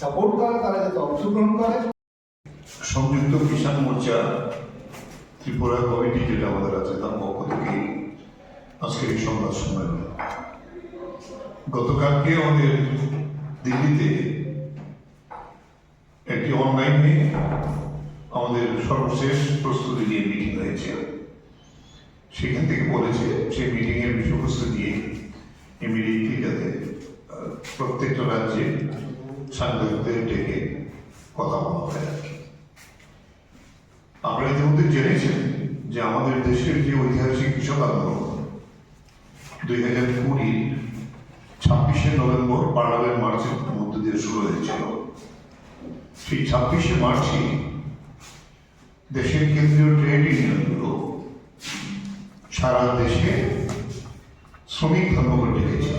Support করে তারা যাতে অংশগ্রহণ করে। সংযুক্ত কিষাণ মোর্চা ত্রিপুরা কমিটি যেটা আমাদের আছে তার পক্ষ থেকে আজকের এই সংবাদ সম্মেলন। গতকালকে আমাদের দিল্লিতে একটি অনলাইনে আমাদের সর্বশেষ প্রস্তুতি নিয়ে মিটিং হয়েছে। সেখান থেকে বলেছে সেই মিটিংয়ের বিষয়বস্তু দিয়ে ইমিডিয়েটলি যাতে আহ, প্রত্যেকটা রাজ্যে সাংবাদিকদের ডেকে কথা বলা হয় আর কি। ইতিমধ্যে জেনেছেন যে আমাদের দেশের যে ঐতিহাসিক কৃষক আন্দোলন দুই হাজার কুড়ির ছাব্বিশে নভেম্বর পার্লামেন্ট মার্চের মধ্য দিয়ে শুরু হয়েছিল। সেই ছাব্বিশে মার্চই দেশের কেন্দ্রীয় ট্রেড ইউনিয়নগুলো সারা দেশে শ্রমিক ধর্মঘট ডেকেছিল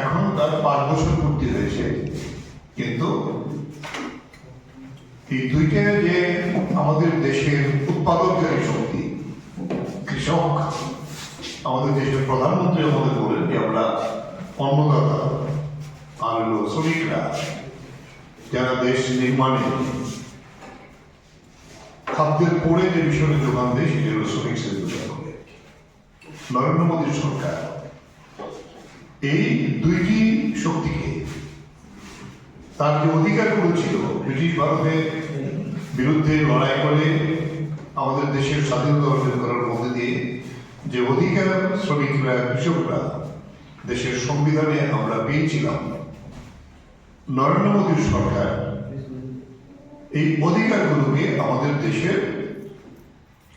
এখন বছর পূর্তি হয়েছে। কিন্তু এই দুইটা যে আমাদের দেশের উৎপাদনকারী শক্তি, কৃষক, আমাদের দেশের প্রধানমন্ত্রী আমাদের বলেন যে আমরা অন্নদাতা আর হলো শ্রমিকরা, যারা দেশ নির্মাণে খাদ্যের পরে যে বিষয়ে যোগান দেয়, সেটি হলো শ্রমিক শ্রেণি নরেন্দ্র মোদীর সরকার এই দুইটি শক্তিকে তার যে অধিকারগুলো ছিল ব্রিটিশ ভারতের বিরুদ্ধে লড়াই করে আমাদের দেশের স্বাধীনতা অর্জন করার মধ্যে দিয়ে যে অধিকার শ্রমিকরা কৃষকরা দেশের সংবিধানে আমরা পেয়েছিলাম, নরেন্দ্র মোদীর সরকার এই অধিকারগুলোকে আমাদের দেশের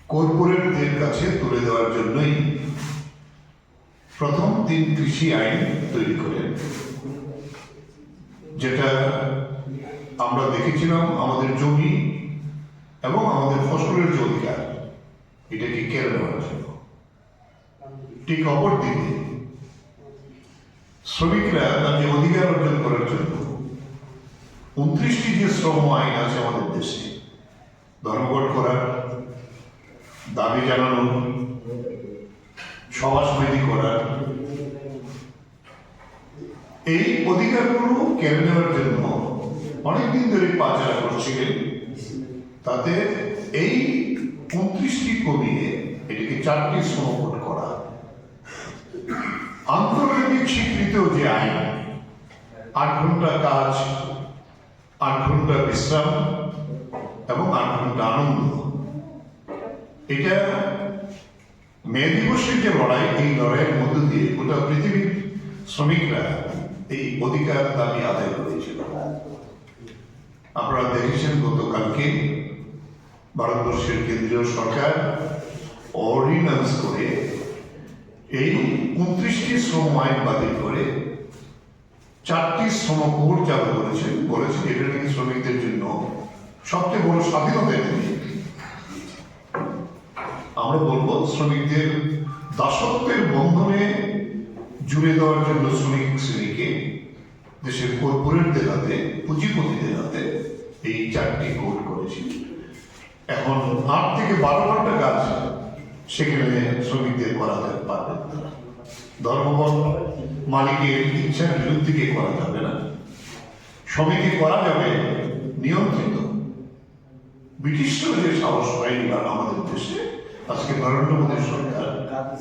কর্পোরেটদের কাছে তুলে দেওয়ার জন্যই প্রথম তিন কৃষি আইন তৈরি করেন যেটা আমরা দেখেছিলাম আমাদের জমি এবং আমাদের ফসলের যে অধিকার এটাকে কেড়ে নেওয়ার জন্য। ঠিক অপর দিকে, শ্রমিকরা তাদের অধিকার অর্জন করার জন্য উনত্রিশটি যে শ্রম আইন আছে আমাদের দেশে, ধর্মঘট করার, দাবি জানানো সভা সমিতি করার। এই অধিকারগুলো কেড়ে নেওয়ার জন্য অনেকদিন ধরে পাচারা করছিলেন। তাতে এই উনত্রিশটি কমিয়ে এটিকে চারটি শ্রমকোট করা। আন্তর্জাতিক স্বীকৃত যে আইন, আট ঘণ্টা কাজ, আট ঘণ্টা বিশ্রাম এবং আট ঘণ্টা আনন্দ। এটা মে দিবসের যে লড়াই, এই লড়াইয়ের মধ্য দিয়ে গোটা পৃথিবীর শ্রমিকরা এই অধিকার দাবি আদায় করেছিল আপনারা দেখেছেন গতকালকে ভারতবর্ষের কেন্দ্রীয় সরকার অর্ডিন্যান্স করে এই উনত্রিশটি শ্রম আইন বাতিল করে চারটি শ্রম শ্রমকোড চালু করেছেন বলেছেন এটা নাকি শ্রমিকদের জন্য সবচেয়ে বড় স্বাধীনতা এনে। আমরা বলব, শ্রমিকদের দাসত্বের বন্ধনে জুড়ে দেওয়ার জন্য শ্রমিক শ্রেণীকে দেশের কর্পোরেটদের হাতে, পুঁজিপতিদের হাতে এই চারটি কোড করেছি। এখন আট থেকে বারো ঘণ্টা কাজ সেখানে শ্রমিকদের করাতে পারবেন না। ধর্মবল মালিকের ইচ্ছার বিরুদ্ধে করা যাবে না। শ্রমিকে করা যাবে নিয়ন্ত্রিত। ব্রিটিশরা যে সাহস পায়নি আমাদের দেশে আজকে নরেন্দ্র মোদীর সরকার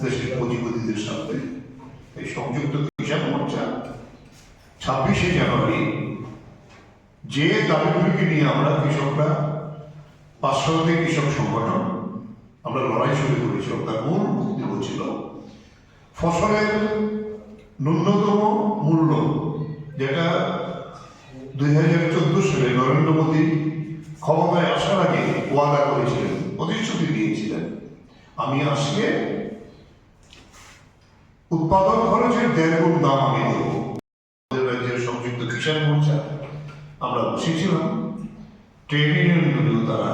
দেশের পুঁজিপতিদের সাথে এই সংযুক্ত কিষাণ মোর্চা ছাব্বিশে জানুয়ারি, যে দাবিগুলিকে নিয়ে আমরা কৃষকরা পাঁচশোতে কৃষক সংগঠন, আমরা লড়াই শুরু করেছিলাম তার মূল বক্তব্য ছিল ফসলের ন্যূনতম মূল্য, যেটা দুই হাজার চোদ্দ সালে নরেন্দ্র মোদী ক্ষমতায় আসার আগে ওয়াদা করেছিলেন, প্রতিশ্রুতি দিয়েছিলেন। আমি আসলে উৎপাদন খরচের দেড় গুণ দাম আমি দেব। রাজ্যের সংযুক্ত কিষাণ মোর্চা, আমরা বসেছিলাম। ট্রেড ইউনিয়নগুলিও তারা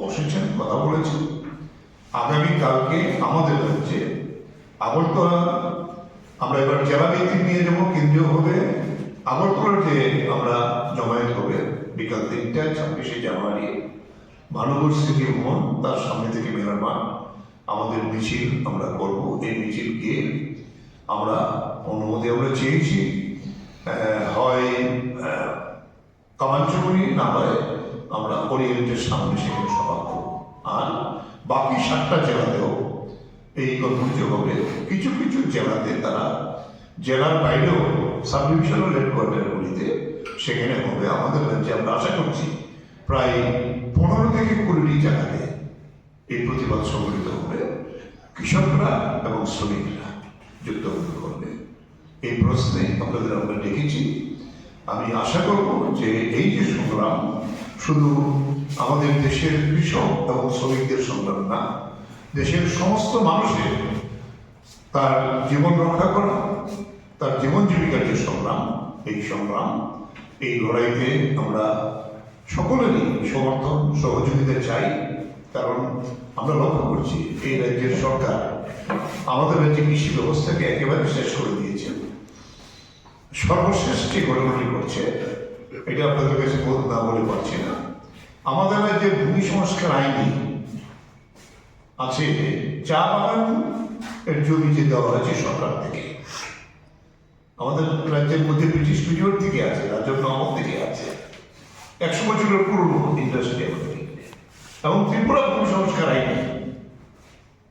বসেছেন, কথা বলেছেন। আগামী কালকে আমাদের রাজ্যে আগরতলা, আমরা এবার জেলা ভিত্তিক নিয়ে যাব, কেন্দ্রীয় হবে আগরতলার যে আমরা জমায়েত হবে বিকাল তিনটায় ছাব্বিশে জানুয়ারি। ভানুগর স্মৃতি ভবন, তার সামনে থেকে আমাদের মিছিল আমরা করব। এই মিছিল গিয়ে আমরা অনুমতি আমরা চেয়েছি। হয় কামাঞ্চমণি না হয় আমরা ওরিয়েন্টের সামনে সেখানে সভা করব। আর বাকি সাতটা জেলাতেও এই কর্মসূচি হবে কিছু কিছু জেলাতে তারা জেলার বাইরেও সাব ডিভিশনাল হেডকোয়ার্টারগুলিতে সেখানে হবে আমাদের রাজ্যে। আমরা আশা করছি প্রায় পনেরো থেকে কুড়িটি জায়গাতে এই প্রতিবাদ সংগঠিত হবে কৃষকরা এবং শ্রমিকরা যুক্তবদ্ধ করবে এই প্রশ্নে আপনাদের আমরা ডেকেছি। আমি আশা করব যে এই যে সংগ্রাম, শুধু আমাদের দেশের কৃষক এবং শ্রমিকদের সংগ্রাম না, দেশের সমস্ত মানুষের তার জীবন রক্ষা করা, তার জীবন জীবিকার যে সংগ্রাম, এই সংগ্রাম, এই লড়াইতে আমরা সকলেরই সমর্থন, সহযোগিতা চাই। কারণ আমরা লক্ষ্য করছি এই রাজ্যের সরকার আমাদের রাজ্যে কৃষি ব্যবস্থাকে একেবারে শেষ করে দিয়েছে। সর্বশেষ যে ঘটনাটি করছে এটা আপনাদের কাছে না বলে পারছি না। আমাদের রাজ্যে ভূমি সংস্কার আইনি আছে, চা বাগান এর জমি যে দেওয়া হয়েছে সরকার থেকে। আমাদের রাজ্যের মধ্যে ব্রিটিশ পিরিয়ড থেকে আছে রাজন্য আমল থেকে আছে। একশো বছরের পুরনো ইন্ডাস্ট্রি আমাদের। এবং ত্রিপুরা ভূমি সংস্কার আইনে।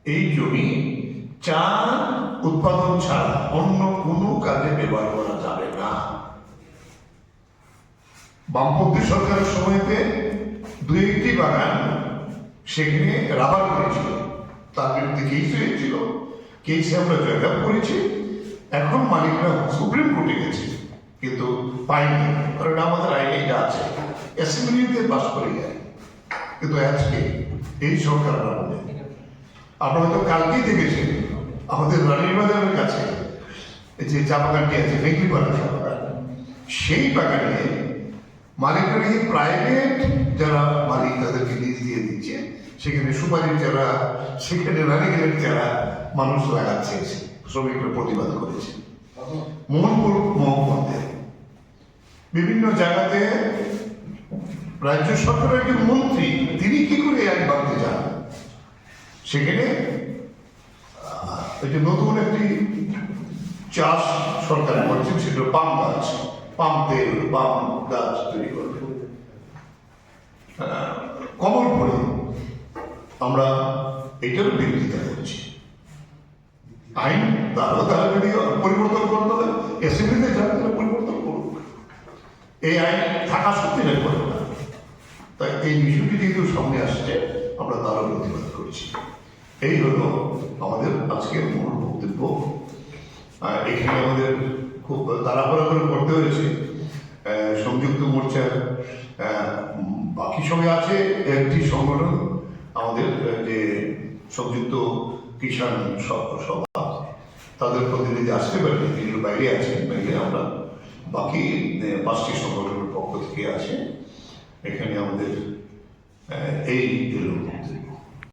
এই জমি চা উৎপাদন ছাড়া অন্য কোনো কাজে ব্যবহার করা যাবে না। বামপন্থী সরকারের সময়তে দুই একটি বাগান সেখানে রাবার করেছিল। তার বিরুদ্ধে কেস হয়েছিল। কেসে আমরা জয়লাভ করেছি। এখন মালিকরা সুপ্রিম কোর্টে গেছে। কিন্তু পাইনি। কারণ আমাদের আইনে এটা আছে। অ্যাসেম্বলিতে পাস করে যায়। কিন্তু আজকে এই সরকার আমলে আপনারা তো কালকেই দেখেছেন আমাদের রানীর বাজারের কাছে এই যে চা বাগানটি আছে মেঘলিপাড়া চা বাগান সেই বাগানে মালিকরা নাকি প্রাইভেট যারা মালিক তাদেরকে লিজ দিয়ে দিচ্ছে সেখানে সুপারির যারা সেখানে নারিকেলের যারা মানুষ লাগাচ্ছে শ্রমিকরা প্রতিবাদ করেছে। মোহনপুর মহকুমাতে। বিভিন্ন জায়গাতে রাজ্য সরকারের একজন মন্ত্রী, তিনি কি করে আইন ভাঙতে যান? সেখানে যে নতুন একটি চাষ সরকার করছে সেটা পাম গাছ। পাম তেল, পাম গাছ তৈরি করবে। কমল পড়ে আমরা এটার বিরোধিতা করছি। আইন, তারও তারা যদি পরিবর্তন করতে হবে অ্যাসেম্বলিতে যারা পরিবর্তন করুক। এই আইন থাকা সত্যি করবে। না তাই এই বিষয়টি যেহেতু সামনে আসছে, আমরা তারও প্রতিবাদ করছি। এই হলো আমাদের আজকের মূল বক্তব্য। এখানে আমাদের খুব তাড়াহুড়া করে করতে হয়েছে। সংযুক্ত মোর্চার বাকি সঙ্গে আছে একটি সংগঠন, আমাদের যে সংযুক্ত কিষাণ সভা। তাদের প্রতিনিধি আসতে পারেনি, তিনি বাইরে আছেন, বাইরে আমরা বাকি পাঁচটি সংগঠনের পক্ষ থেকে আছে। এখানে আমাদের এই এলো